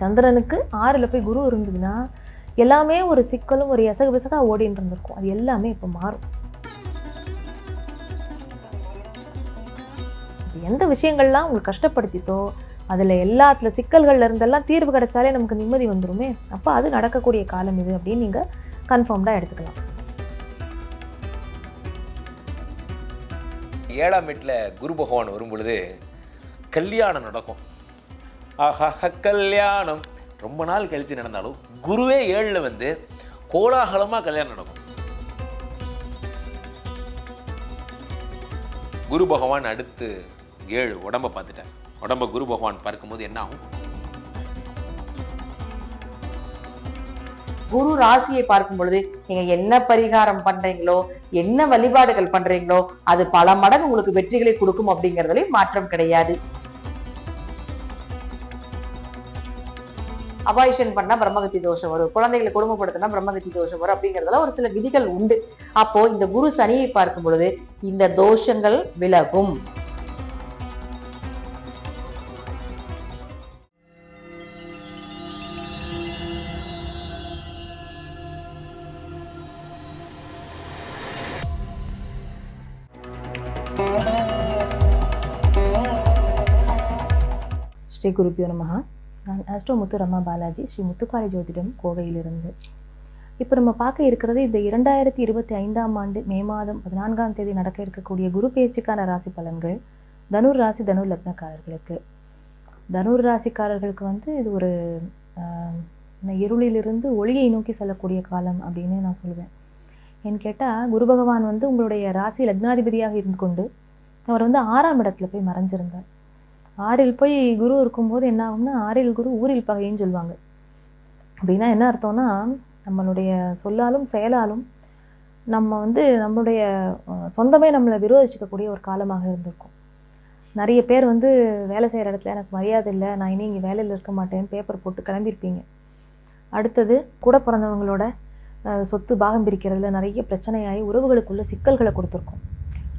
சந்திரனுக்கு ஆறில் போய் குரு இருந்ததுன்னா எல்லாமே ஒரு சிக்கலும் ஒரு எசகு பிசகாக ஓடின்னு இருந்திருக்கும். அது எல்லாமே இப்போ மாறும். எந்த விஷயங்கள்லாம் உங்களுக்கு கஷ்டப்படுத்தித்தோ அதில் எல்லாத்துல சிக்கல்கள்ல இருந்தெல்லாம் தீர்வு கிடைச்சாலே நமக்கு நிம்மதி வந்துருமே. அப்போ அது நடக்கக்கூடிய காலம் இது அப்படின்னு நீங்கள் கன்ஃபார்ம்டாக எடுத்துக்கலாம். ஏழாம் வீட்டில் குரு பகவான் வரும் பொழுது கல்யாணம் நடக்கும். ஆஹா கல்யாணம். ரொம்ப நாள் கழிச்சு நடந்தாலும் குருவே ஏழில் வந்து கோலாகலமாக கல்யாணம் நடக்கும். குரு பகவான் அடுத்து ஏழு உடம்பை பார்த்துட்டார். உடம்ப குரு பகவான் பார்க்கும்போது என்ன ஆகும்? குரு ராசியை பார்க்கும் பொழுது நீங்க என்ன பரிகாரம் பண்றீங்களோ என்ன வழிபாடுகள் பண்றீங்களோ அது பல மடங்கு உங்களுக்கு வெற்றிகளை கொடுக்கும் அப்படிங்கறதுலயும் மாற்றம் கிடையாது. அபாயிஷன் பண்ணா பிரம்மகத்தி தோஷம் வரும். குழந்தைகளை குடும்பப்படுத்தினா பிரம்மகத்தி தோஷம் வரும் அப்படிங்கறதுல ஒரு சில விதிகள் உண்டு. அப்போ இந்த குரு சனியை பார்க்கும் பொழுது இந்த தோஷங்கள் விலகும். ஸ்ரீ குருப்பியோ நமஹா. நான் அஸ்டோ முத்துரம்மா பாலாஜி ஸ்ரீ முத்துக்காளி ஜோதிடம் கோவையிலிருந்து. இப்போ நம்ம பார்க்க இருக்கிறது இந்த இரண்டாயிரத்தி இருபத்தி ஐந்தாம் ஆண்டு மே மாதம் பதினான்காம் தேதி நடக்க இருக்கக்கூடிய குரு பேச்சுக்கான ராசி பலன்கள் தனுர் ராசி தனுர் லக்னக்காரர்களுக்கு. தனுர் ராசிக்காரர்களுக்கு வந்து இது ஒரு இருளிலிருந்து ஒளியை நோக்கி செல்லக்கூடிய காலம் அப்படின்னு நான் சொல்லுவேன் ஏன்னு கேட்டால் குரு பகவான் வந்து உங்களுடைய ராசி லக்னாதிபதியாக இருந்து கொண்டு அவர் வந்து ஆறாம் இடத்துல போய் மறைஞ்சிருந்தார். ஆறில் போய் குரு இருக்கும்போது என்ன ஆகும்னா ஆறில் குரு ஊரில் பகைன்னு சொல்லுவாங்க. அப்படின்னா என்ன அர்த்தம்னா நம்மளுடைய சொல்லாலும் செயலாலும் நம்ம வந்து நம்மளுடைய சொந்தமே நம்மளை விரோதிச்சிக்கக்கூடிய ஒரு காலமாக இருந்திருக்கும். நிறைய பேர் வந்து வேலை செய்கிற இடத்துல எனக்கு மரியாதை இல்லை நான் இனி இங்கே வேலையில் இருக்க மாட்டேன்னு பேப்பர் போட்டு கிளம்பியிருப்பீங்க. அடுத்தது கூட பிறந்தவங்களோட சொத்து பாகம் பிரிக்கிறதுல நிறைய பிரச்சனையாகி உறவுகளுக்குள்ள சிக்கல்களை கொடுத்துருக்கோம்.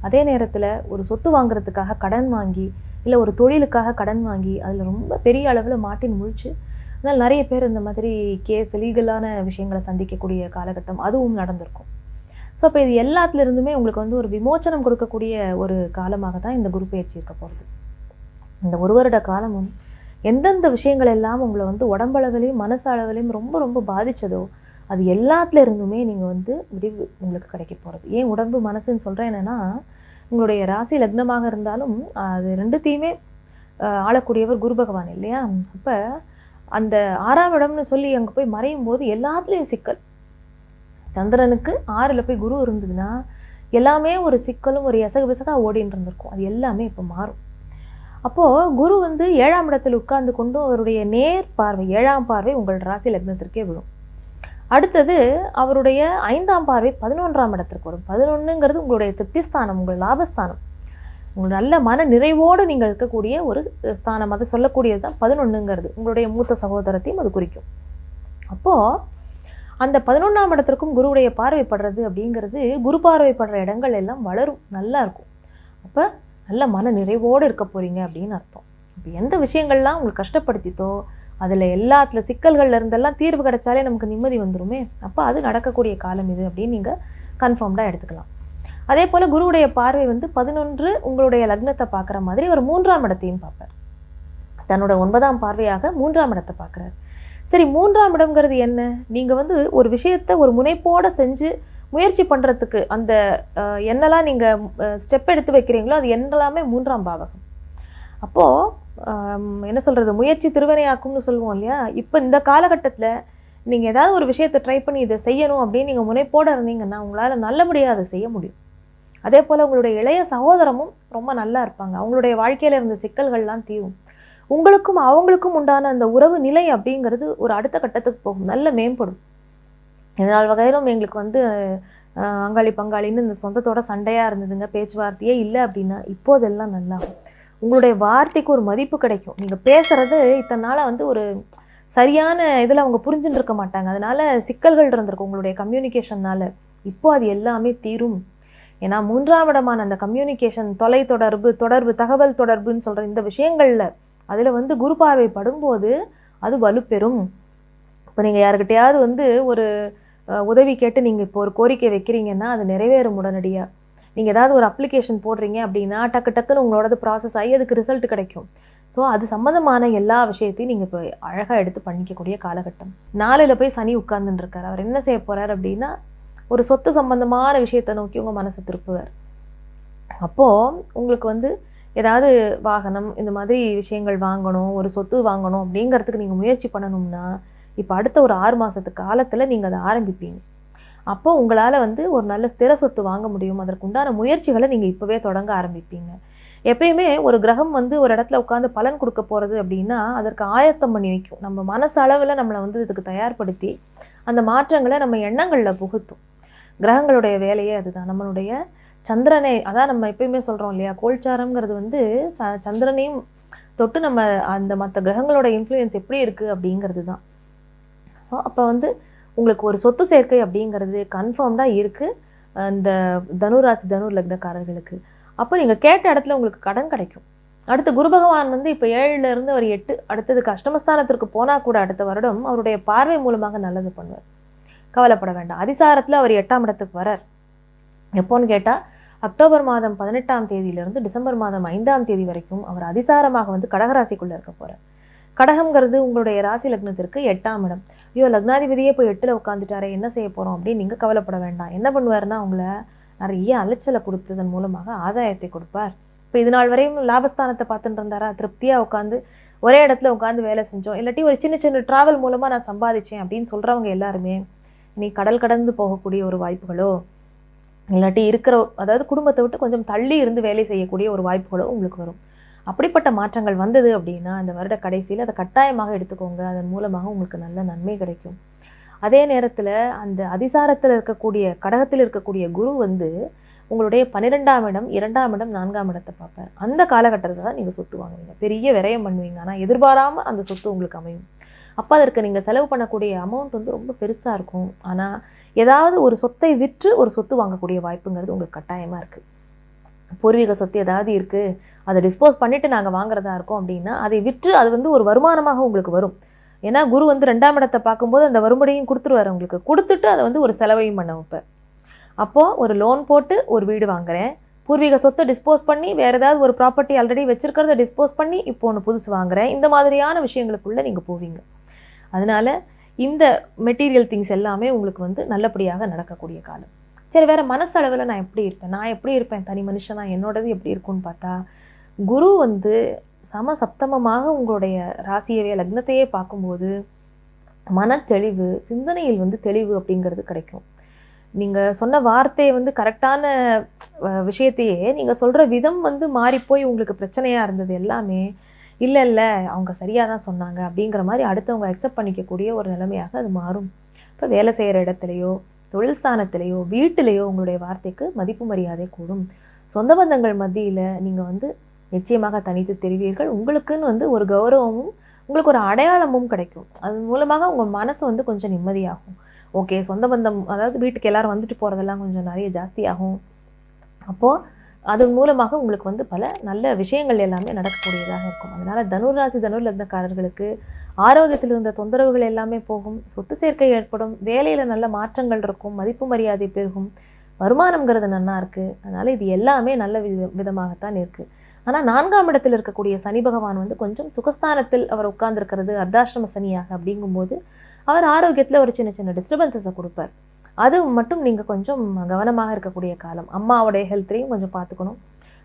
அதே நேரத்தில் ஒரு சொத்து வாங்குறதுக்காக கடன் வாங்கி இல்லை ஒரு தொழிலுக்காக கடன் வாங்கி அதில் ரொம்ப பெரிய அளவில் மாட்டின் முழிச்சு அதனால் நிறைய பேர் இந்த மாதிரி கேஸ் லீகலான விஷயங்களை சந்திக்கக்கூடிய காலகட்டம் அதுவும் நடந்திருக்கும். ஸோ அப்போ இது எல்லாத்துலேருந்துமே உங்களுக்கு வந்து ஒரு விமோச்சனம் கொடுக்கக்கூடிய ஒரு காலமாக தான் இந்த குரு பயிற்சி இருக்க போகிறது இந்த ஒரு வருட காலமும் எந்தெந்த விஷயங்கள் எல்லாம் உங்களை வந்து உடம்பளவிலையும் மனசு அளவிலையும் ரொம்ப ரொம்ப பாதித்ததோ அது எல்லாத்துல இருந்துமே நீங்கள் வந்து விடிவு உங்களுக்கு கிடைக்க போகிறது ஏன் உடம்பு மனசுன்னு சொல்கிறேன் என்னென்னா உங்களுடைய ராசி லக்னமாக இருந்தாலும் அது ரெண்டுத்தையுமே ஆளக்கூடியவர் குரு பகவான் இல்லையா? அப்போ அந்த ஆறாம் இடம்னு சொல்லி அங்கே போய் மறையும் போது எல்லாத்துலேயும் சிக்கல். சந்திரனுக்கு ஆறில் போய் குரு இருந்ததுன்னா எல்லாமே ஒரு சிக்கலும் ஒரு எசகு பிசகாக ஓடின்னு இருந்திருக்கும். அது எல்லாமே இப்போ மாறும். அப்போது குரு வந்து ஏழாம் இடத்தில் உட்கார்ந்து கொண்டு அவருடைய நேர் பார்வை ஏழாம் பார்வை உங்கள் ராசி லக்னத்திற்கே விழும். அடுத்தது அவருடைய ஐந்தாம் பார்வை பதினொன்றாம் இடத்திற்கு வரும். பதினொன்றுங்கிறது உங்களுடைய திருப்திஸ்தானம் உங்கள் லாபஸ்தானம். உங்கள் நல்ல மன நிறைவோடு நீங்கள் இருக்கக்கூடிய ஒரு ஸ்தானம். அதை சொல்லக்கூடியது தான் பதினொன்றுங்கிறது உங்களுடைய மூத்த சகோதரத்தையும் அது குறிக்கும். அப்போது அந்த பதினொன்றாம் இடத்திற்கும் குருவுடைய பார்வைப்படுறது அப்படிங்கிறது குரு பார்வைப்படுற இடங்கள் எல்லாம் வளரும். நல்லா இருக்கும். அப்போ நல்ல மன நிறைவோடு இருக்க போகிறீங்க அப்படின்னு அர்த்தம். இப்போ எந்த விஷயங்கள்லாம் உங்களுக்கு கஷ்டப்படுத்தித்தோ அதில் எல்லாத்துல சிக்கல்கள்ல இருந்தெல்லாம் தீர்வு கிடைச்சாலே நமக்கு நிம்மதி வந்துருமே. அப்போ அது நடக்கக்கூடிய காலம் இது அப்படின்னு நீங்கள் கன்ஃபார்ம்டாக எடுத்துக்கலாம். அதே போல் குருவுடைய பார்வை வந்து பதினொன்று உங்களுடைய லக்னத்தை பார்க்குற மாதிரி ஒரு மூன்றாம் இடத்தையும் பார்ப்பார். தன்னோட ஒன்பதாம் பார்வையாக மூன்றாம் இடத்தை பார்க்குறாரு. சரி மூன்றாம் இடம்ங்கிறது என்ன? நீங்கள் வந்து ஒரு விஷயத்தை ஒரு முனைப்போடு செஞ்சு முயற்சி பண்ணுறதுக்கு அந்த என்னெல்லாம் நீங்கள் ஸ்டெப் எடுத்து வைக்கிறீங்களோ அது என்னெல்லாமே மூன்றாம் பாவகம். அப்போது என்ன சொல்கிறது முயற்சி திருவினையாக்கும்னு சொல்லுவோம் இல்லையா? இப்போ இந்த காலகட்டத்தில் நீங்கள் ஏதாவது ஒரு விஷயத்தை ட்ரை பண்ணி இதை செய்யணும் அப்படின்னு நீங்கள் முனைப்போட இருந்தீங்கன்னா உங்களால் நல்லபடியாக அதை செய்ய முடியும். அதே போல் உங்களுடைய இளைய சகோதரமும் ரொம்ப நல்லா இருப்பாங்க. அவங்களுடைய வாழ்க்கையில் இருந்த சிக்கல்கள்லாம் தீரும். உங்களுக்கும் அவங்களுக்கும் உண்டான அந்த உறவு நிலை அப்படிங்கிறது ஒரு அடுத்த கட்டத்துக்கு போகும். நல்ல மேம்படும். இதனால் வகையிலும் எங்களுக்கு வந்து அங்காளி பங்காளின்னு இந்த சொந்தத்தோட சண்டையாக இருந்ததுங்க பேச்சுவார்த்தையே இல்லை அப்படின்னா இப்போதெல்லாம் நல்லாகும். உங்களுடைய வார்த்தைக்கு ஒரு மதிப்பு கிடைக்கும். நீங்கள் பேசுகிறது இத்தனை நாளாக வந்து ஒரு சரியான இதில் அவங்க புரிஞ்சுட்டு இருக்க மாட்டாங்க. அதனால சிக்கல்கள் இருந்திருக்கும் உங்களுடைய கம்யூனிகேஷன்னால் இப்போ அது எல்லாமே தீரும். ஏன்னா மூன்றாம் இடமான அந்த கம்யூனிகேஷன் தொலை தொடர்பு தொடர்பு தகவல் தொடர்புன்னு சொல்கிற இந்த விஷயங்களில் அதில் வந்து குரு பார்வை படும்போது அது வலுப்பெறும். இப்போ நீங்கள் யாருக்கிட்டையாவது வந்து ஒரு உதவி கேட்டு நீங்கள் இப்போ ஒரு கோரிக்கை வைக்கிறீங்கன்னா அது நிறைவேறும் உடனடியாக நீங்கள் ஏதாவது ஒரு அப்ளிகேஷன் போடுறீங்க அப்படின்னா டக்கு டக்குன்னு உங்களோடது ப்ராசஸ் ஆகி அதுக்கு ரிசல்ட் கிடைக்கும். ஸோ அது சம்மந்தமான எல்லா விஷயத்தையும் நீங்கள் இப்போ அழகாக எடுத்து பண்ணிக்கக்கூடிய காலகட்டம். நாளில் போய் சனி உட்கார்ந்துருக்கார் அவர் என்ன செய்ய போகிறார் அப்படின்னா ஒரு சொத்து சம்மந்தமான விஷயத்தை நோக்கி உங்கள் மனசை திருப்புவார். அப்போது உங்களுக்கு வந்து ஏதாவது வாகனம் இந்த மாதிரி விஷயங்கள் வாங்கணும் ஒரு சொத்து வாங்கணும் அப்படிங்கிறதுக்கு நீங்கள் முயற்சி பண்ணணும்னா இப்போ அடுத்த ஒரு ஆறு மாதத்து காலத்தில் நீங்கள் அதை ஆரம்பிப்பீங்க. அப்போ உங்களால் வந்து ஒரு நல்ல ஸ்திர சொத்து வாங்க முடியும். அதற்கு உண்டான முயற்சிகளை நீங்கள் இப்போவே தொடங்க ஆரம்பிப்பீங்க. எப்பயுமே ஒரு கிரகம் வந்து ஒரு இடத்துல உட்காந்து பலன் கொடுக்க போகிறது அப்படின்னா அதற்கு ஆயத்தம் பண்ணி வைக்கும். நம்ம மனசு அளவில் நம்மளை வந்து இதுக்கு தயார்படுத்தி அந்த மாற்றங்களை நம்ம எண்ணங்களில் புகுத்தும். கிரகங்களுடைய வேலையே அதுதான். நம்மளுடைய சந்திரனை அதான் நம்ம எப்பயுமே சொல்கிறோம் இல்லையா? கோல்சாரம்ங்கிறது வந்து ச சந்திரனையும் தொட்டு நம்ம அந்த மற்ற கிரகங்களோட இன்ஃப்ளூயன்ஸ் எப்படி இருக்குது அப்படிங்கிறது தான் ஸோ அப்போ வந்து உங்களுக்கு ஒரு சொத்து சேர்க்கை அப்படிங்கிறது கன்ஃபார்ம்டாக இருக்குது அந்த தனுராசி தனுர் லக்னக்காரர்களுக்கு. அப்போ நீங்கள் கேட்ட இடத்துல உங்களுக்கு கடன் கிடைக்கும். அடுத்து குரு பகவான் வந்து இப்போ ஏழுலேருந்து அவர் எட்டு அடுத்தது கஷ்டமஸ்தானத்திற்கு போனால் கூட அடுத்த வருடம் அவருடைய பார்வை மூலமாக நல்லது பண்ணுவார். கவலைப்பட வேண்டாம். அதிசாரத்தில் அவர் எட்டாம் இடத்துக்கு வரார். எப்போன்னு கேட்டால் அக்டோபர் மாதம் பதினெட்டாம் தேதியிலிருந்து டிசம்பர் மாதம் ஐந்தாம் தேதி வரைக்கும் அவர் அதிசாரமாக வந்து கடகராசிக்குள்ளே இருக்க போகிறார் கடகங்கிறது உங்களுடைய ராசி லக்னத்திற்கு எட்டாம் இடம். ஐயோ லக்னாதிபதியே போய் எட்டில் உட்காந்துட்டாரே என்ன செய்ய போகிறோம் அப்படின்னு நீங்கள் கவலைப்பட வேண்டாம். என்ன பண்ணுவாருன்னா அவங்கள நிறைய அலைச்சலை கொடுத்ததன் மூலமாக ஆதாயத்தை கொடுப்பார். இப்போ இது நாள் வரையும் லாபஸ்தானத்தை பார்த்துட்டு இருந்தாரா? திருப்தியாக உட்காந்து ஒரே இடத்துல உட்காந்து வேலை செஞ்சோம். இல்லாட்டி ஒரு சின்ன சின்ன ட்ராவல் மூலமாக நான் சம்பாதிச்சேன் அப்படின்னு சொல்கிறவங்க எல்லாருமே நீ கடல் கடந்து போகக்கூடிய ஒரு வாய்ப்புகளோ இல்லாட்டி இருக்கிற அதாவது குடும்பத்தை விட்டு கொஞ்சம் தள்ளி இருந்து வேலை செய்யக்கூடிய ஒரு வாய்ப்புகளோ உங்களுக்கு வரும். அப்படிப்பட்ட மாற்றங்கள் வந்தது அப்படின்னா இந்த வருட கடைசியில் அதை கட்டாயமாக எடுத்துக்கோங்க. அதன் மூலமாக உங்களுக்கு நல்ல நன்மை கிடைக்கும். அதே நேரத்தில் அந்த அதிசாரத்தில் இருக்கக்கூடிய கடகத்தில் இருக்கக்கூடிய குரு வந்து உங்களுடைய பன்னிரெண்டாம் இடம் இரண்டாம் இடம் நான்காம் இடத்தை பார்ப்பார். அந்த காலகட்டத்தில் தான் நீங்கள் சொத்து வாங்குவீங்க. பெரிய விரயம் பண்ணுவீங்க. ஆனால் எதிர்பாராமல் அந்த சொத்து உங்களுக்கு அமையும். அப்போ அதற்கு நீங்கள் செலவு பண்ணக்கூடிய அமௌண்ட் வந்து ரொம்ப பெருசாக இருக்கும். ஆனால் ஏதாவது ஒரு சொத்தை விற்று ஒரு சொத்து வாங்கக்கூடிய வாய்ப்புங்கிறது உங்களுக்கு கட்டாயமாக இருக்குது பூர்வீக சொத்து ஏதாவது இருக்குது அதை டிஸ்போஸ் பண்ணிவிட்டு நாங்கள் வாங்குறதா இருக்கோம் அப்படின்னா அதை விற்று அது வந்து ஒரு வருமானமாக உங்களுக்கு வரும். ஏன்னா குரு வந்து ரெண்டாம் இடத்தை பார்க்கும்போது அந்த வரும்படியும் கொடுத்துருவாரு உங்களுக்கு. கொடுத்துட்டு அதை வந்து ஒரு செலவையும் பண்ண வைப்பேன் அப்போது ஒரு லோன் போட்டு ஒரு வீடு வாங்குறேன். பூர்வீக சொத்தை டிஸ்போஸ் பண்ணி வேறு ஏதாவது ஒரு ப்ராப்பர்ட்டி ஆல்ரெடி வச்சிருக்கிறத டிஸ்போஸ் பண்ணி இப்போ ஒன்று புதுசு வாங்குறேன். இந்த மாதிரியான விஷயங்களுக்குள்ளே நீங்கள் போவீங்க. அதனால் இந்த மெட்டீரியல் திங்ஸ் எல்லாமே உங்களுக்கு வந்து நல்லபடியாக நடக்கக்கூடிய காலம். சரி வேறு மனசளவில் நான் எப்படி இருப்பேன்? நான் எப்படி இருப்பேன்? தனி மனுஷனா என்னோடது எப்படி இருக்கும்னு பார்த்தா குரு வந்து சம சப்தமமாக உங்களுடைய ராசியவே லக்னத்தையே பார்க்கும்போது மன தெளிவு சிந்தனையில் வந்து தெளிவு அப்படிங்கிறது கிடைக்கும். நீங்கள் சொன்ன வார்த்தையை வந்து கரெக்டான விஷயத்தையே நீங்கள் சொல்கிற விதம் வந்து மாறிப்போய் உங்களுக்கு பிரச்சனையாக இருந்தது எல்லாமே இல்லை இல்லை அவங்க சரியாக தான் சொன்னாங்க அப்படிங்கிற மாதிரி அடுத்தவங்க அக்செப்ட் பண்ணிக்கக்கூடிய ஒரு நிலைமையாக அது மாறும். இப்போ வேலை செய்கிற இடத்துலையோ தொழில் ஸ்தானத்திலேயோ வீட்டிலேயோ உங்களுடைய வார்த்தைக்கு மதிப்பு மரியாதை கூடும். சொந்த பந்தங்கள் மத்தியில் நீங்கள் வந்து நிச்சயமாக தனித்து தெரிவீர்கள். உங்களுக்குன்னு வந்து ஒரு கௌரவமும் உங்களுக்கு ஒரு அடையாளமும் கிடைக்கும். அது மூலமாக உங்கள் மனசு வந்து கொஞ்சம் நிம்மதியாகும். ஓகே சொந்த பந்தம் அதாவது வீட்டுக்கு எல்லாரும் வந்துட்டு போகிறதெல்லாம் கொஞ்சம் நிறைய ஜாஸ்தியாகும். அப்போது அதன் மூலமாக உங்களுக்கு வந்து பல நல்ல விஷயங்கள் எல்லாமே நடக்கக்கூடியதாக இருக்கும். அதனால் தனுராசி தனுர் லக்னக்காரர்களுக்கு ஆரோக்கியத்தில் இருந்த தொந்தரவுகள் எல்லாமே போகும். சொத்து சேர்க்கை ஏற்படும். வேலையில் நல்ல மாற்றங்கள் இருக்கும். மதிப்பு மரியாதை பெருகும். வருமானங்கிறது நன்னா இருக்குது அதனால் இது எல்லாமே நல்ல வித விதமாகத்தான் இருக்குது ஆனால் நான்காம் இடத்தில் இருக்கக்கூடிய சனி பகவான் வந்து கொஞ்சம் சுகஸ்தானத்தில் அவர் உட்கார்ந்துருக்கிறது அர்த்தாசிரம சனியாக அப்படிங்கும்போது அவர் ஆரோக்கியத்தில் ஒரு சின்ன சின்ன டிஸ்டர்பன்சஸை கொடுப்பார். அது மட்டும் நீங்கள் கொஞ்சம் கவனமாக இருக்கக்கூடிய காலம். அம்மாவுடைய ஹெல்த்தையும் கொஞ்சம் பார்த்துக்கணும்.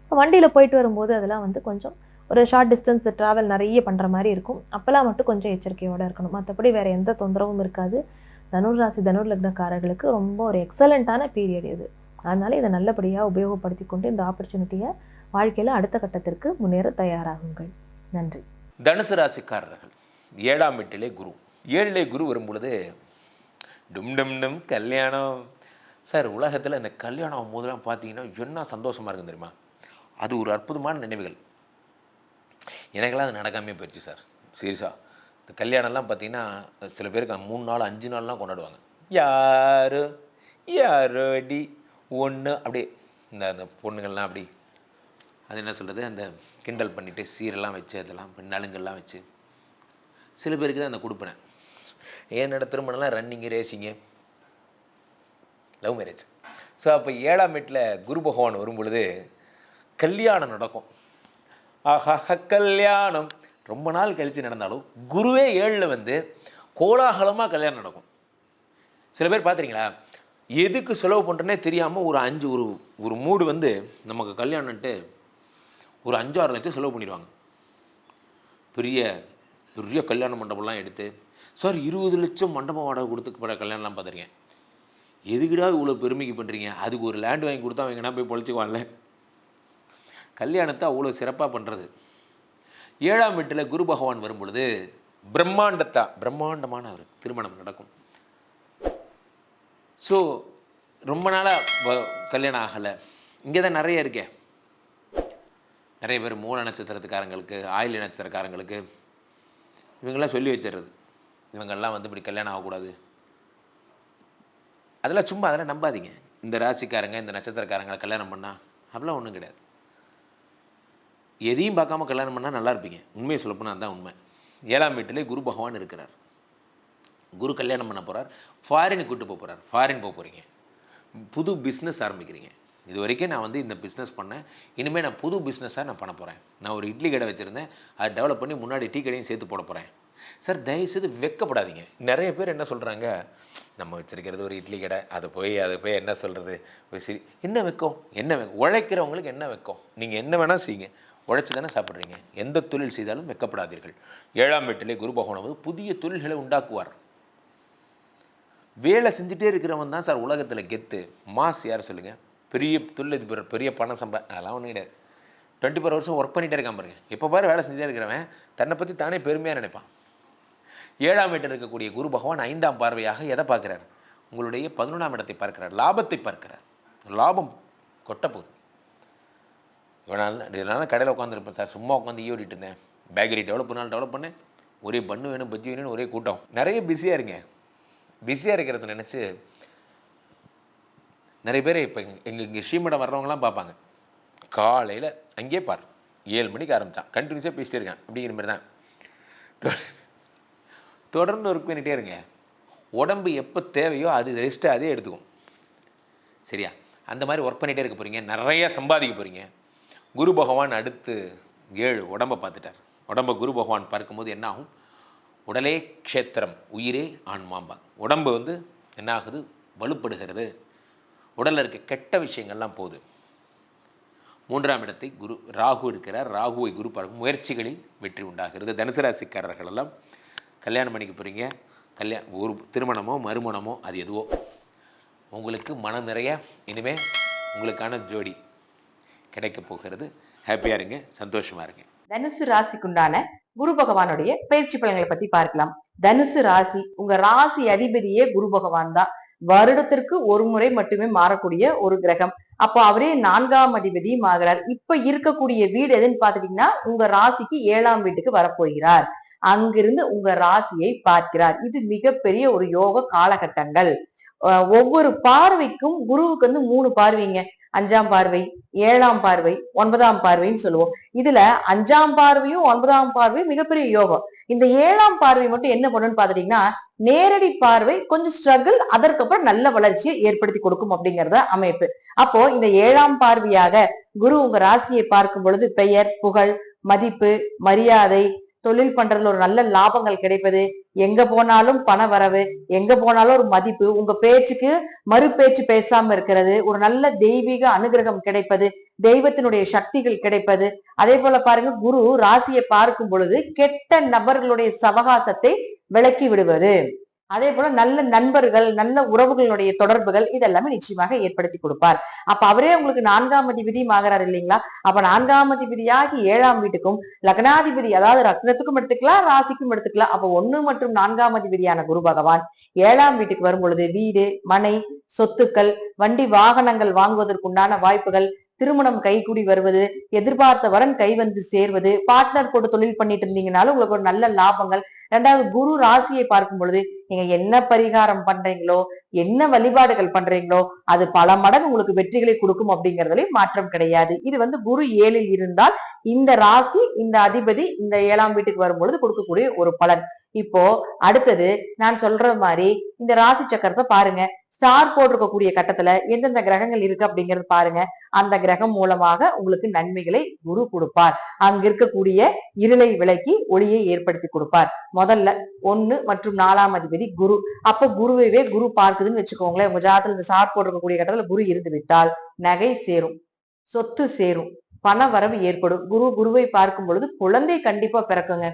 இப்போ வண்டியில் போயிட்டு வரும்போது அதெல்லாம் வந்து கொஞ்சம் ஒரு ஷார்ட் டிஸ்டன்ஸ் ட்ராவல் நிறைய பண்ணுற மாதிரி இருக்கும். அப்போல்லாம் மட்டும் கொஞ்சம் எச்சரிக்கையோடு இருக்கணும். மற்றபடி வேறு எந்த தொந்தரவும் இருக்காது. தனுர் ராசி தனுர் லக்னக்காரர்களுக்கு ரொம்ப ஒரு எக்ஸலண்ட்டான பீரியட் இது. அதனால் இதை நல்லபடியாக உபயோகப்படுத்தி கொண்டு இந்த ஆப்பர்ச்சுனிட்டியை வாழ்க்கையில் அடுத்த கட்டத்திற்கு முன்னேற தயாராகுங்கள். நன்றி. தனுசு ராசிக்காரர்கள் ஏழாம் வீட்டிலே குரு. ஏழிலே குரு வரும்பொழுது டும் டும் டும் கல்யாணம். சார் உலகத்தில் இந்த கல்யாணம் போதெல்லாம் பார்த்தீங்கன்னா என்ன சந்தோஷமாக இருக்கும் தெரியுமா? அது ஒரு அற்புதமான நினைவுகள். எனக்கெல்லாம் அது நடக்காமே போயிடுச்சு சார் சீரியஸாக இந்த கல்யாணம்லாம் பார்த்தீங்கன்னா சில பேருக்கு மூணு நாள் அஞ்சு நாள்லாம் கொண்டாடுவாங்க. யாரு? யாரோ அடி ஒன்று அப்படியே இந்த அந்த பொண்ணுங்கள்லாம் அப்படி அது என்ன சொல்கிறது அந்த கிண்டல் பண்ணிவிட்டு சீரெல்லாம் வச்சு அதெல்லாம் நலுங்கெல்லாம் வச்சு. சில பேருக்கு தான் அந்த கொடுப்பேன். என்னோட திருமணம்லாம் running racing love marriage so அப்போ ஏழாம் வீட்டில் குரு பகவான் வரும்பொழுது கல்யாணம் நடக்கும். ஆஹா கல்யாணம். ரொம்ப நாள் கழித்து நடந்தாலும் குருவே ஏழில் வந்து கோலாகலமாக கல்யாணம் நடக்கும். சில பேர் பார்த்துறீங்களா எதுக்கு செலவு பண்ணுறேனே தெரியாமல் ஒரு அஞ்சு ஒரு ஒரு மூடு வந்து நமக்கு கல்யாணம்ன்ட்டு ஒரு அஞ்சாறு லட்சம் செலவு பண்ணிடுவாங்க. பெரிய பெரிய கல்யாண மண்டபம்லாம் எடுத்து சார் இருபது லட்சம் மண்டபம் வாடகை கொடுத்து பட கல்யாணம்லாம் பார்த்துருக்கேன். எதுக்குடா இவ்வளோ பெருமைக்கு பண்ணுறீங்க அதுக்கு ஒரு லேண்ட் வாங்கி கொடுத்தா அவங்க என்ன போய் பொழைச்சிக்குவான்ல கல்யாணத்தை அவ்வளோ சிறப்பாக பண்ணுறது ஏழாம் வீட்டில் குரு பகவான் வரும் பொழுது பிரம்மாண்டத்தா பிரம்மாண்டமான ஒரு திருமணம் நடக்கும். ஸோ ரொம்ப நாளாக கல்யாணம் ஆகலை. இங்கே தான் நிறைய இருக்கே. நிறைய பேர் மூல நட்சத்திரத்துக்காரங்களுக்கு ஆயில் நட்சத்திரக்காரங்களுக்கு இவங்கெல்லாம் சொல்லி வச்சிடுறது. இவங்கெல்லாம் வந்து இப்படி கல்யாணம் ஆகக்கூடாது. அதெல்லாம் சும்மா அதெல்லாம் நம்பாதீங்க. இந்த ராசிக்காரங்க இந்த நட்சத்திரக்காரங்களை கல்யாணம் பண்ணால் அப்படிலாம் ஒன்றும் கிடையாது. எதையும் பார்க்காம கல்யாணம் பண்ணால் நல்லா இருப்பீங்க. உண்மையை சொல்லப்போனால் அதுதான் உண்மை. ஏழாம் வீட்டிலே குரு பகவான் இருக்கிறார். குரு கல்யாணம் பண்ண போகிறார் ஃபாரின் கூட்டு போக போகிறார் ஃபாரின் போக போகிறீங்க புது பிஸ்னஸ் ஆரம்பிக்கிறீங்க. இது வரைக்கும் நான் வந்து இந்த பிஸ்னஸ் பண்ணேன். இனிமேல் நான் புது பிஸ்னஸாக நான் பண்ண போகிறேன் நான் ஒரு இட்லி கடை வச்சுருந்தேன். அதை டெவலப் பண்ணி முன்னாடி டீ கடையும் சேர்த்து போட போகிறேன் சார் தயவுசெய்து வெக்கப்படாதீங்க. நிறைய பேர் என்ன சொல்கிறாங்க நம்ம வச்சிருக்கிறது ஒரு இட்லி கடை. அது போய் அது போய் என்ன சொல்கிறது சரி. என்ன வைக்கும்? என்ன வைக்கும் உழைக்கிறவங்களுக்கு என்ன வைக்கும்? நீங்கள் என்ன வேணால் செய்யுங்க. உழைச்சி தானே சாப்பிட்றீங்க. எந்த தொழில் செய்தாலும் வெக்கப்படாதீர்கள். ஏழாம் வீட்டிலே குரு பகவான் வந்து புதிய தொழில்களை உண்டாக்குவார். வேலை செஞ்சுட்டே இருக்கிறவன் தான் சார் உலகத்தில் கெத்து. மாஸ் யார் சொல்லுங்கள் பெரிய தொழிலதிபர் பெரிய பணம் சம்பா அதெல்லாம் ஒன்றும் கிடையாது. டுவெண்ட்டி ஃபோர் வருஷம் ஒர்க் பண்ணிகிட்டே இருக்கான் பாருங்க. இப்போ பாரு வேலை செஞ்சுட்டே இருக்கிறவன் தன்னை பற்றி தானே பெருமையாக நினைப்பான். ஏழாம் வீட்டில் இருக்கக்கூடிய குரு பகவான் ஐந்தாம் பார்வையாக எதை பார்க்குறார்? உங்களுடைய பதினொன்றாம் இடத்தை பார்க்கிறார் லாபத்தை பார்க்கிறார். லாபம் கொட்ட போகுது. இவனால் இதனால் கடையில் உட்காந்துருப்பேன் சார் சும்மா உட்காந்து ஈடிட்டு இருந்தேன். பேக்கரி டெவலப் பண்ணாலும் டெவலப் பண்ணேன். ஒரே பண்ணு வேணும் பஜ்ஜி வேணும்னு ஒரே கூட்டம். நிறைய பிஸியாக இருங்க பிஸியாக இருக்கிறத நினச்சி நிறைய பேர் இப்போ எங்கள் இங்கே ஸ்ரீமடம் வர்றவங்களாம் பார்ப்பாங்க. காலையில் அங்கேயே பார் ஏழு மணிக்கு ஆரம்பித்தான் கண்டினியூஸாக பேசிட்டே இருக்கேன் அப்படிங்கிற மாதிரி தான். தொ- தொடர்ந்து ஒர்க் பண்ணிகிட்டே இருங்க. உடம்பு எப்போ தேவையோ அது ரெஸ்ட்டு அதே எடுத்துக்கும். சரியா? அந்த மாதிரி ஒர்க் பண்ணிகிட்டே இருக்க போகிறீங்க நிறைய சம்பாதிக்க போகிறீங்க குரு பகவான் அடுத்து ஏழு உடம்பை பார்த்துட்டார். உடம்பை குரு பகவான் பார்க்கும்போது என்ன ஆகும்? உடலே க்ஷேத்திரம் உயிரே ஆன்மாம்பா. உடம்பு வந்து என்ன ஆகுது? வலுப்படுகிறது. உடலில் இருக்க கெட்ட விஷயங்கள்லாம் போகுது. மூன்றாம் இடத்தை குரு ராகு இருக்கிறார். ராகுவை குரு பார்க்கும் முயற்சிகளில் வெற்றி உண்டாகிறது. தனுசு ராசிக்காரர்கள் எல்லாம் கல்யாணம் பண்ணிக்க போகிறீங்க கல்யாணம் ஒரு திருமணமோ மறுமணமோ அது எதுவோ. உங்களுக்கு மனம் நிறைய இனிமேல் உங்களுக்கான ஜோடி கிடைக்க போகிறது. ஹாப்பியாக இருங்க சந்தோஷமாக இருங்க. தனுசு ராசிக்குண்டான குரு பகவானுடைய பயிற்சி பலன்களை பத்தி பார்க்கலாம். தனுசு ராசி உங்க ராசி அதிபதியே குரு பகவான் தான். வருடத்திற்கு ஒரு முறை மட்டுமே மாறக்கூடிய ஒரு கிரகம். அப்போ அவரே நான்காம் அதிபதியும் ஆகிறார். இப்ப இருக்கக்கூடிய வீடு எதுன்னு பாத்துட்டீங்கன்னா உங்க ராசிக்கு ஏழாம் வீட்டுக்கு வரப்போகிறார். அங்கிருந்து உங்க ராசியை பார்க்கிறார். இது மிகப்பெரிய ஒரு யோக காலகட்டங்கள். அஹ் ஒவ்வொரு பார்வைக்கும் குருவுக்கு வந்து மூணு பார்வைங்க. அஞ்சாம் பார்வை ஏழாம் பார்வை ஒன்பதாம் பார்வைன்னு சொல்லுவோம். இதுல அஞ்சாம் பார்வையும் ஒன்பதாம் பார்வையும் மிகப்பெரிய யோகம். இந்த ஏழாம் பார்வை மட்டும் என்ன பண்ணுன்னு பாத்துட்டீங்கன்னா நேரடி பார்வை கொஞ்சம் ஸ்ட்ரகிள் அதற்கப்புறம் நல்ல வளர்ச்சியை ஏற்படுத்தி கொடுக்கும் அப்படிங்கறத அமைப்பு. அப்போ இந்த ஏழாம் பார்வையாக குரு உங்க ராசியை பார்க்கும் பொழுது பெயர் புகழ் மதிப்பு மரியாதை தொழில் பண்றதுல ஒரு நல்ல லாபங்கள் கிடைப்பது. எங்க போனாலும் பண வரவு எங்க போனாலும் ஒரு மதிப்பு. உங்க பேச்சுக்கு மறு பேச்சு பேசாம இருக்கிறது ஒரு நல்ல தெய்வீக அனுகிரகம் கிடைப்பது தெய்வத்தினுடைய சக்திகள் கிடைப்பது. அதே போல பாருங்க குரு ராசியை பார்க்கும் பொழுது கெட்ட நபர்களுடைய சவகாசத்தை விலக்கி விடுவது. அதே போல நல்ல நண்பர்கள் நல்ல உறவுகளுடைய தொடர்புகள் இதெல்லாமே நிச்சயமாக ஏற்படுத்தி கொடுப்பார். அப்ப அவரே உங்களுக்கு நான்காம் அதிபதியும் ஆகிறார் இல்லைங்களா? அப்ப நான்காம் அதிபதியாகி ஏழாம் வீட்டுக்கும் லக்னாதிபதி அதாவது ரத்னத்துக்கும் எடுத்துக்கலாம் ராசிக்கும் எடுத்துக்கலாம். அப்ப ஒண்ணு மற்றும் நான்காம் அதிபதியான குரு பகவான் ஏழாம் வீட்டுக்கு வரும் பொழுது வீடு மனை சொத்துக்கள் வண்டி வாகனங்கள் வாங்குவதற்குண்டான வாய்ப்புகள் திருமணம் கைகூடி வருவது எதிர்பார்த்த வரன் கை வந்து சேர்வது பார்ட்னர் போட்டு தொழில் பண்ணிட்டு இருந்தீங்கனாலும் உங்களுக்கு ஒரு நல்ல லாபங்கள் ரெண்டாவது குரு ராசியை பார்க்கும் பொழுது நீங்க என்ன பரிகாரம் பண்றீங்களோ என்ன வழிபாடுகள் பண்றீங்களோ அது பல மடங்கு உங்களுக்கு வெற்றிகளை கொடுக்கும் அப்படிங்கறதுலயும் மாற்றம் கிடையாது. இது வந்து குரு ஏழில் இருந்தால் இந்த ராசி இந்த அதிபதி இந்த ஏழாம் வீட்டுக்கு வரும்பொழுது கொடுக்கக்கூடிய ஒரு பலன். இப்போ அடுத்தது நான் சொல்ற மாதிரி இந்த ராசி சக்கரத்தை பாருங்க. ஸ்டார் போட்டிருக்கக்கூடிய கட்டத்துல எந்தெந்த கிரகங்கள் இருக்கு அப்படிங்கறது பாருங்க. அந்த கிரகம் மூலமாக உங்களுக்கு நன்மைகளை குரு கொடுப்பார். அங்க இருக்கக்கூடிய இருளை விலக்கி ஒளியை ஏற்படுத்தி கொடுப்பார். முதல்ல ஒன்னு மற்றும் நாலாம் அதிபதி குரு. அப்ப குருவைவே குரு பார்க்குதுன்னு வச்சுக்கோங்களேன். உங்க ஜாதத்துல இந்த ஸ்டார் போட்டிருக்கக்கூடிய கட்டத்துல குரு இருந்து விட்டால் நகை சேரும் சொத்து சேரும் பண வரவு ஏற்படும். குரு குருவை பார்க்கும் பொழுது குழந்தை கண்டிப்பா பிறக்குங்க.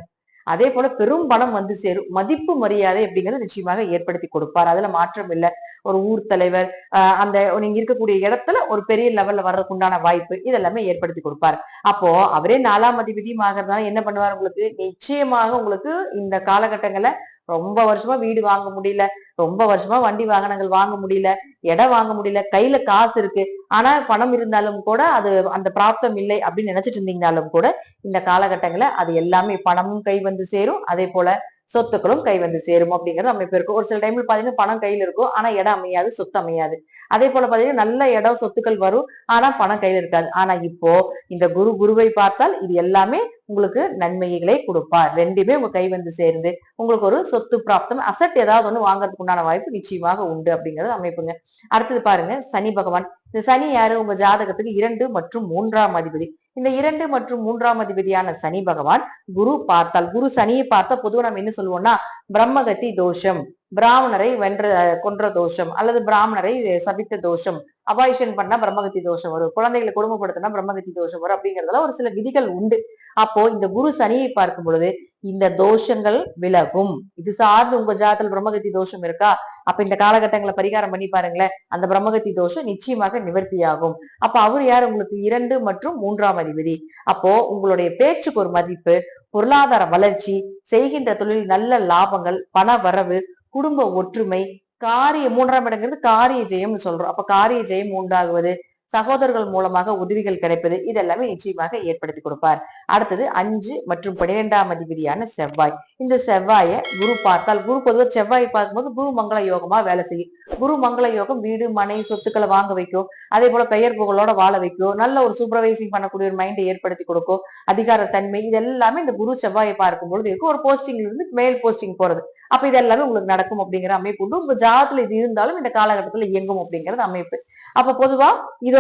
அதே போல பெரும் பணம் வந்து சேரும். மதிப்பு மரியாதை அப்படிங்கறது நிச்சயமாக ஏற்படுத்தி கொடுப்பார். அதுல மாற்றம் இல்லை. ஒரு ஊர் தலைவர் ஆஹ் அந்த நீங்க இருக்கக்கூடிய இடத்துல ஒரு பெரிய லெவல்ல வர்றதுக்கு உண்டான வாய்ப்பு இதெல்லாமே ஏற்படுத்தி கொடுப்பார். அப்போ அவரே நாலாம் அதிபதியும் ஆகிறதுனால என்ன பண்ணுவார் உங்களுக்கு? நிச்சயமாக உங்களுக்கு இந்த காலகட்டங்களை ரொம்ப வருஷமா வீடு வாங்க முடியல ரொம்ப வருஷமா வண்டி வாகனங்கள் வாங்க முடியல இடம் வாங்க முடியல கையில காசு இருக்கு. ஆனா பணம் இருந்தாலும் கூட அது அந்த பிராப்தம் இல்லை அப்படின்னு நினைச்சிட்டு இருந்தீங்கனாலும் கூட இந்த காலகட்டங்களை அது எல்லாமே பணமும் கை வந்து சேரும். அதே போல சொத்துக்களும் கை வந்து சேரும் அப்படிங்கிறது அமைப்பு இருக்கும். ஒரு சில டைம்ல பாத்தீங்கன்னா பணம் கையில இருக்கும். ஆனா இடம் அமையாது சொத்து அமையாது. அதே போல பாத்தீங்கன்னா நல்ல இடம் சொத்துக்கள் வரும். ஆனா பணம் கையில இருக்காது. ஆனா இப்போ இந்த குரு குருவை பார்த்தால் இது எல்லாமே உங்களுக்கு நன்மைகளை கொடுப்பார். ரெண்டுமே உங்க கை வந்து சேர்ந்து உங்களுக்கு ஒரு சொத்து பிராப்தம் அசட் ஏதாவது ஒண்ணு வாங்குறதுக்கு உண்டான வாய்ப்பு நிச்சயமாக உண்டு அப்படிங்கறது அமைப்புங்க. அடுத்தது பாருங்க சனி பகவான். இந்த சனி யாரு? உங்க ஜாதகத்துக்கு இரண்டு மற்றும் மூன்றாம் அதிபதி. இந்த இரண்டு மற்றும் மூன்றாம் அதிபதியான சனி பகவான் குரு பார்த்தால் குரு சனியை பார்த்தா பொதுவாக நம்ம என்ன சொல்லுவோம்னா பிரம்மகத்தி தோஷம் பிராமணரை வென்ற கொன்ற தோஷம் அல்லது பிராமணரை சபித்த தோஷம். அபாயிஷன் பண்ணா பிரம்மகத்தி தோஷம் வரும். குழந்தைகளை குடும்பப்படுத்தினா பிரம்மகத்தி தோஷம் வரும் அப்படிங்கறதுல ஒரு சில விதிகள் உண்டு. அப்போ இந்த குரு சனியை பார்க்கும் பொழுது இந்த தோஷங்கள் விலகும். இது சார்ந்து உங்க ஜாதத்தில் பிரம்மகத்தி தோஷம் இருக்கா? அப்ப இந்த காலகட்டங்களை பரிகாரம் பண்ணி பாருங்களேன். அந்த பிரம்மகத்தி தோஷம் நிச்சயமாக நிவர்த்தியாகும். அப்ப அவர் யார்? உங்களுக்கு இரண்டு மற்றும் மூன்றாம் அதிபதி. அப்போ உங்களுடைய பேச்சுக்கு ஒரு மதிப்பு பொருளாதார வளர்ச்சி செய்கின்ற தொழில் நல்ல லாபங்கள் பண வரவு குடும்ப ஒற்றுமை காரிய மூன்றாம் இடங்கிறது காரிய ஜெயம்னு சொல்றோம். அப்ப காரிய ஜெயம் உண்டாகுவது சகோதரர்கள் மூலமாக உதவிகள் கிடைப்பது இதெல்லாமே நிச்சயமாக ஏற்படுத்தி கொடுப்பார். அடுத்தது அஞ்சு மற்றும் பன்னிரெண்டாம் அதிபதியான செவ்வாய். இந்த செவ்வாயை குரு பார்த்தால் குரு பொதுவாக செவ்வாய் பார்க்கும்போது குரு மங்கள யோகமா வேலை செய்யும். குரு மங்கள யோகம் வீடு மனை சொத்துக்களை வாங்க வைக்கும். அதே போல பெயர் புகழோட வாழ வைக்கும். நல்ல ஒரு சூப்பர்வைசிங் பண்ணக்கூடிய ஒரு மைண்டை ஏற்படுத்தி கொடுக்கும். அதிகார தன்மை இது எல்லாமே இந்த குரு செவ்வாயை பார்க்கும் பொழுது இருக்கும் ஒரு போஸ்டிங்ல இருந்து மேல் போஸ்டிங் போறது. அப்ப இது எல்லாமே உங்களுக்கு நடக்கும் அப்படிங்கிற அமைப்பு உண்டு. உங்க ஜாதத்துல இது இருந்தாலும் இந்த காலகட்டத்துல இயங்கும் அப்படிங்கிறது அமைப்பு. அப்ப பொதுவா இது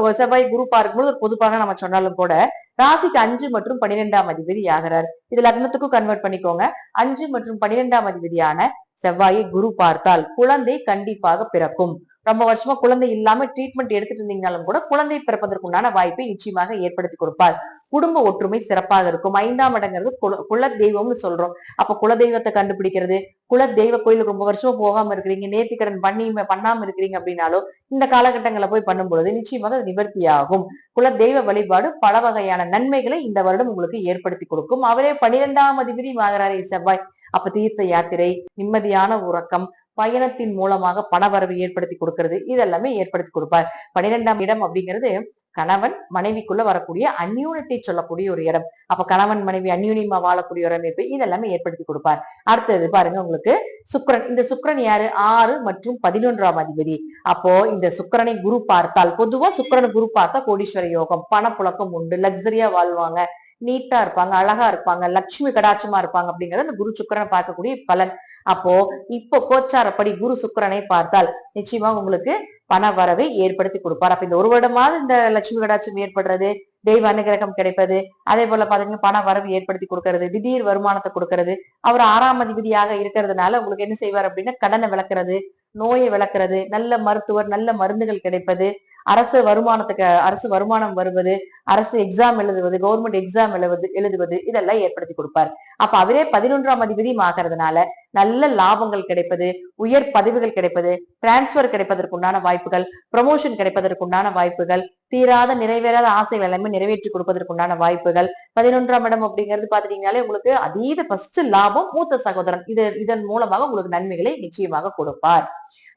ஒரு செவ்வாய் குரூப்பா இருக்கும்போது ஒரு பொதுப்பாக நம்ம சொன்னாலும் கூட ராசிக்கு அஞ்சு மற்றும் பனிரெண்டாம் அதிபதி ஆகிறார். இது லக்னத்துக்கும் கன்வெர்ட் பண்ணிக்கோங்க. அஞ்சு மற்றும் பனிரெண்டாம் அதிபதியான செவ்வாயை குரு பார்த்தால் குழந்தை கண்டிப்பாக பிறக்கும். ரொம்ப வருஷமா குழந்தை இல்லாம ட்ரீட்மெண்ட் எடுத்துட்டு இருந்தீங்கனாலும் கூட குழந்தை பிறப்பதற்குண்டான வாய்ப்பை நிச்சயமாக ஏற்படுத்தி கொடுப்பார். குடும்ப ஒற்றுமை சிறப்பாக இருக்கும். ஐந்தாம் இடங்கிறது குல குல தெய்வம்னு சொல்றோம். அப்ப குல தெய்வத்தை கண்டுபிடிக்கிறது குல தெய்வ கோயிலுக்கு ரொம்ப வருஷமா போகாம இருக்கிறீங்க நேர்த்திக்கடன் பண்ணி பண்ணாம இருக்கிறீங்க அப்படின்னாலும் இந்த காலகட்டங்களை போய் பண்ணும் பொழுது நிச்சயமாக நிவர்த்தி நிவர்த்தியாகும். குல தெய்வ வழிபாடு பல வகையான நன்மைகளை இந்த வருடம் உங்களுக்கு ஏற்படுத்தி கொடுக்கும். அவரே பனிரெண்டாம் அதிபதி ஆகிறாரே செவ்வாய். அப்ப தீர்த்த யாத்திரை நிம்மதியான உறக்கம் பயணத்தின் மூலமாக பணவரவு ஏற்படுத்தி கொடுக்கிறது. இதெல்லாமே ஏற்படுத்தி கொடுப்பார். பன்னிரெண்டாம் இடம் அப்படிங்கிறது கணவன் மனைவிக்குள்ள வரக்கூடிய அந்யூனத்தை சொல்லக்கூடிய ஒரு இடம். அப்ப கணவன் மனைவி அந்யூனியமா வாழக்கூடிய ஒரு அமைப்பு இதெல்லாமே ஏற்படுத்தி கொடுப்பார். அடுத்தது பாருங்க உங்களுக்கு சுக்கிரன். இந்த சுக்கிரன் யாரு? ஆறு மற்றும் பதினொன்றாம் அதிபதி. அப்போ இந்த சுக்கிரனை குரு பார்த்தால் பொதுவா சுக்கிரனை குரு பார்த்தா கோடீஸ்வர யோகம் பணப்புழக்கம் உண்டு லக்ஸரியா வாழ்வாங்க. நீட்டா இருப்பாங்க அழகா இருப்பாங்க லட்சுமி கடாட்சமா இருப்பாங்க அப்படிங்கறது அந்த குரு சுக்கிரனை பார்க்கக்கூடிய பலன். அப்போ இப்போ கோச்சாரப்படி குரு சுக்கரனை பார்த்தால் நிச்சயமா உங்களுக்கு பண வரவை ஏற்படுத்தி கொடுப்பார். அப்ப இந்த ஒரு வருடமாவது இந்த லட்சுமி கடாட்சம் ஏற்படுறது தெய்வ அனுகிரகம் கிடைப்பது அதே போல பாத்தீங்கன்னா பண வரவு ஏற்படுத்தி கொடுக்கறது திடீர் வருமானத்தை கொடுக்கறது அவர் ஆறாம் அதிபதியாக இருக்கிறதுனால உங்களுக்கு என்ன செய்வார் அப்படின்னா கடனை விளக்குறது நோயை விளக்குறது நல்ல மருத்துவர் நல்ல மருந்துகள் கிடைப்பது அரசு வருமானத்துக்கு அரசு வருமானம் வருவது அரசு எக்ஸாம் எழுதுவது கவர்மெண்ட் எக்ஸாம் எழுதுவது எழுதுவது இதெல்லாம் ஏற்படுத்தி கொடுப்பார். அப்ப அவரே பதினொன்றாம் அதிபதியும் ஆகிறதுனால நல்ல லாபங்கள் கிடைப்பது உயர் பதவிகள் கிடைப்பது டிரான்ஸ்பர் கிடைப்பதற்குண்டான வாய்ப்புகள் ப்ரமோஷன் கிடைப்பதற்குண்டான வாய்ப்புகள் தீராத நிறைவேறாத ஆசைகள் எல்லாமே நிறைவேற்றி கொடுப்பதற்குண்டான வாய்ப்புகள். பதினொன்றாம் இடம் அப்படிங்கிறது பாத்துட்டீங்கனாலே உங்களுக்கு அதீத ஃபர்ஸ்ட் லாபம் மூத்த சகோதரன். இது இதன் மூலமாக உங்களுக்கு நன்மைகளை நிச்சயமாக கொடுப்பார்.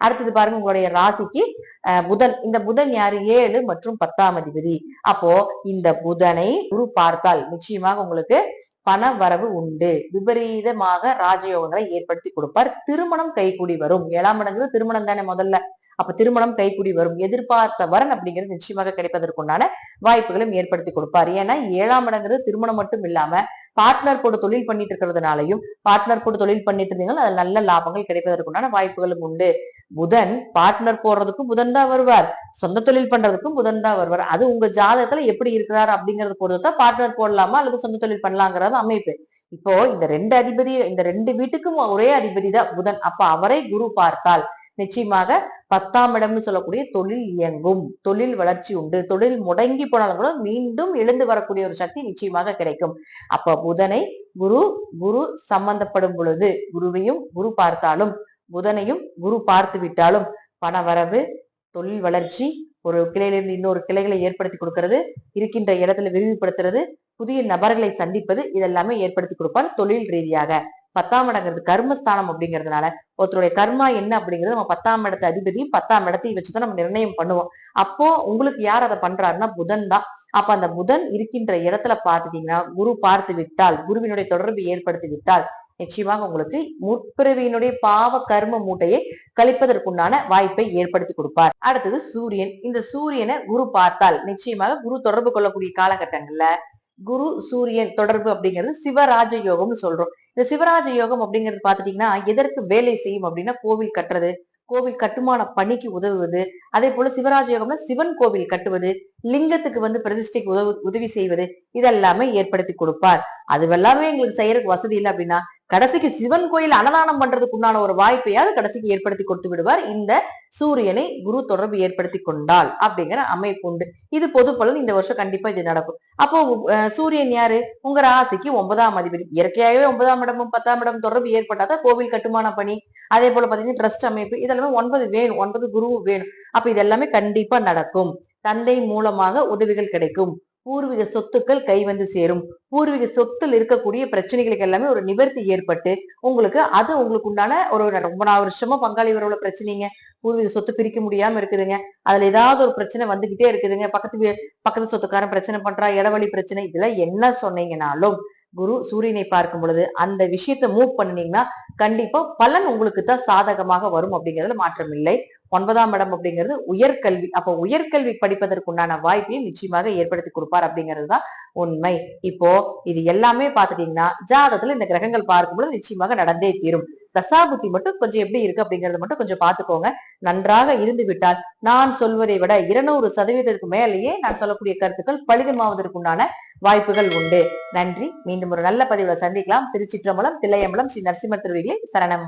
அடுத்தது பாருங்க உங்களுடைய ராசிக்கு புதன். இந்த புதன் யாரு? ஏழு மற்றும் பத்தாம் அதிபதி. அப்போ இந்த புதனை குரு பார்த்தால் நிச்சயமாக உங்களுக்கு பண வரவு உண்டு. விபரீதமாக ராஜயோகங்களை ஏற்படுத்தி கொடுப்பார். திருமணம் கைகூடி வரும். ஏழாம் இடங்கிறது திருமணம் தானே முதல்ல. அப்ப திருமணம் கைகூடி வரும். எதிர்பார்த்த வரன் அப்படிங்கிறது நிச்சயமாக கிடைப்பதற்குண்டான வாய்ப்புகளும் ஏற்படுத்தி கொடுப்பார். ஏன்னா ஏழாம் இடங்கிறது திருமணம் மட்டும் இல்லாம பார்ட்னர் கூட தொழில் பண்ணிட்டு இருக்கிறதுனாலையும் பார்ட்னர் கூட தொழில் பண்ணிட்டு இருந்தீங்கன்னா அது நல்ல லாபங்கள் கிடைப்பதற்குண்டான வாய்ப்புகளும் உண்டு. புதன் பார்ட்னர் போடுறதுக்கும் புதன் தான் வருவார். சொந்த தொழில் பண்றதுக்கும் புதன் தான் வருவார். அது உங்க ஜாதகத்துல எப்படி இருக்கிறார் அப்படிங்கறது பொறுத்து தான் பார்ட்னர் போடலாமா அல்லது சொந்த தொழில் பண்ணலாங்கிறது அமைப்பு. இப்போ இந்த ரெண்டு அதிபதி இந்த ரெண்டு வீட்டுக்கும் ஒரே அதிபதி தான் புதன். அப்ப அவரை குரு பார்த்தால் நிச்சயமாக பத்தாம் இடம்னு சொல்லக்கூடிய தொழில் இயங்கும். தொழில் வளர்ச்சி உண்டு. தொழில் முடங்கி போனாலும் கூட மீண்டும் எழுந்து வரக்கூடிய ஒரு சக்தி நிச்சயமாக கிடைக்கும். அப்ப புதனை குரு குரு சம்பந்தப்படும் பொழுது குருவையும் குரு பார்த்தாலும் புதனையும் குரு பார்த்து விட்டாலும் பண வரவு தொழில் வளர்ச்சி ஒரு கிளையிலிருந்து இன்னொரு கிளைகளை ஏற்படுத்தி கொடுக்கறது இருக்கின்ற இடத்துல விரிவுபடுத்துறது புதிய நபர்களை சந்திப்பது இதெல்லாமே ஏற்படுத்தி கொடுப்பார் தொழில் ரீதியாக. பத்தாம் இடங்கிறது கர்மஸ்தானம் அப்படிங்கிறதுனால ஒருத்தருடைய கர்மா என்ன அப்படிங்கிறது நம்ம பத்தாம் இடத்து அதிபதியும் பத்தாம் இடத்தையும் வச்சுதான் நம்ம நிர்ணயம் பண்ணுவோம். அப்போ உங்களுக்கு யார் அதை பண்றாருன்னா புதன் தான். அப்ப அந்த புதன் இருக்கின்ற இடத்துல பாத்துட்டீங்கன்னா குரு பார்த்து விட்டால் குருவினுடைய தொடர்பு ஏற்படுத்தி விட்டால் நிச்சயமாக உங்களுக்கு முற்பிறவியினுடைய பாவ கர்ம மூட்டையை கழிப்பதற்குண்டான வாய்ப்பை ஏற்படுத்தி கொடுப்பார். அடுத்தது சூரியன். இந்த சூரியனை குரு பார்த்தால் நிச்சயமாக குரு தொடர்பு கொள்ளக்கூடிய காலகட்டங்கள்ல குரு சூரியன் தொடர்பு அப்படிங்கிறது சிவராஜ யோகம்னு சொல்றோம். இந்த சிவராஜ யோகம் அப்படிங்கிறது பாத்துட்டீங்கன்னா எதற்கு வேலை செய்யும் அப்படின்னா கோவில் கட்டுறது கோவில் கட்டுமான பணிக்கு உதவுவது அதே போல சிவராஜ யோகம்னா சிவன் கோவில் கட்டுவது லிங்கத்துக்கு வந்து பிரதிஷ்டைக்கு உதவு உதவி செய்வது இதெல்லாமே ஏற்படுத்தி கொடுப்பார். அதுவெல்லாமே எங்களுக்கு செய்யறதுக்கு வசதி இல்லை அப்படின்னா கடைசிக்கு சிவன் கோயில் அன்னதானம் பண்றதுக்கு உண்டான ஒரு வாய்ப்பையாவது கடைசிக்கு ஏற்படுத்தி கொடுத்து விடுவார். இந்த சூரியனை குரு தொடர்பு ஏற்படுத்தி கொண்டால் அப்படிங்கிற அமைப்பு உண்டு. இது பொது பலன். இந்த வருஷம் கண்டிப்பா இது நடக்கும். அப்போ அஹ், சூரியன் யாரு? உங்க ராசிக்கு ஒன்பதாம் அதிபதி. இயற்கையாகவே ஒன்பதாம் இடமும் பத்தாம் இடம் தொடர்பு ஏற்பட்டாதான் கோவில் கட்டுமான பணி. அதே போல பாத்தீங்கன்னா ட்ரஸ்ட் அமைப்பு. இதெல்லாமே ஒன்பது வேணும். ஒன்பது குருவும் வேணும். அப்ப இதெல்லாமே கண்டிப்பா நடக்கும். தந்தை மூலமாக உதவிகள் கிடைக்கும். பூர்வீக சொத்துக்கள் கை வந்து சேரும். பூர்வீக சொத்தில் இருக்கக்கூடிய பிரச்சனைகளுக்கு எல்லாமே ஒரு நிவர்த்தி ஏற்பட்டு உங்களுக்கு அது உங்களுக்கு உண்டான ஒரு ரொம்ப நாலு வருஷமா பங்காளி உறவுல பிரச்சனைங்க. பூர்வீக சொத்து பிரிக்க முடியாம இருக்குதுங்க. அதுல ஏதாவது ஒரு பிரச்சனை வந்துகிட்டே இருக்குதுங்க. பக்கத்து வீ- பக்கத்து சொத்துக்காரன் பிரச்சனை பண்றா இடவழி பிரச்சனை இதெல்லாம் என்ன சொன்னீங்கனாலும் குரு சூரியனை பார்க்கும் பொழுது அந்த விஷயத்த மூவ் பண்ணீங்கன்னா கண்டிப்பா பலன் உங்களுக்கு தான் சாதகமாக வரும் அப்படிங்கிறதுல மாற்றம் இல்லை ஒன்பதாம் இடம் அப்படிங்கிறது உயர்கல்வி. அப்ப உயர்கல்வி படிப்பதற்குண்டான வாய்ப்பையும் நிச்சயமாக ஏற்படுத்தி கொடுப்பார் அப்படிங்கிறது தான் உண்மை. இப்போ இது எல்லாமே பாத்துட்டீங்கன்னா ஜாதகத்துல இந்த கிரகங்கள் பார்க்கும்பொழுது நிச்சயமாக நடந்தே தீரும். தசாபுத்தி மட்டும் கொஞ்சம் எப்படி இருக்கு அப்படிங்கறத மட்டும் கொஞ்சம் பாத்துக்கோங்க நன்றாக இருந்து விட்டால் நான் சொல்வதை விட இருநூறு சதவீதத்துக்கு மேலேயே நான் சொல்லக்கூடிய கருத்துக்கள் பலிதமாவதற்குண்டான வாய்ப்புகள் உண்டு. நன்றி. மீண்டும் ஒரு நல்ல பதிவுல சந்திக்கலாம். திருச்சிற்றம்பலம் தில்லையம்பலம் ஸ்ரீ நரசிம்மர் திருவிகளே சரணம்.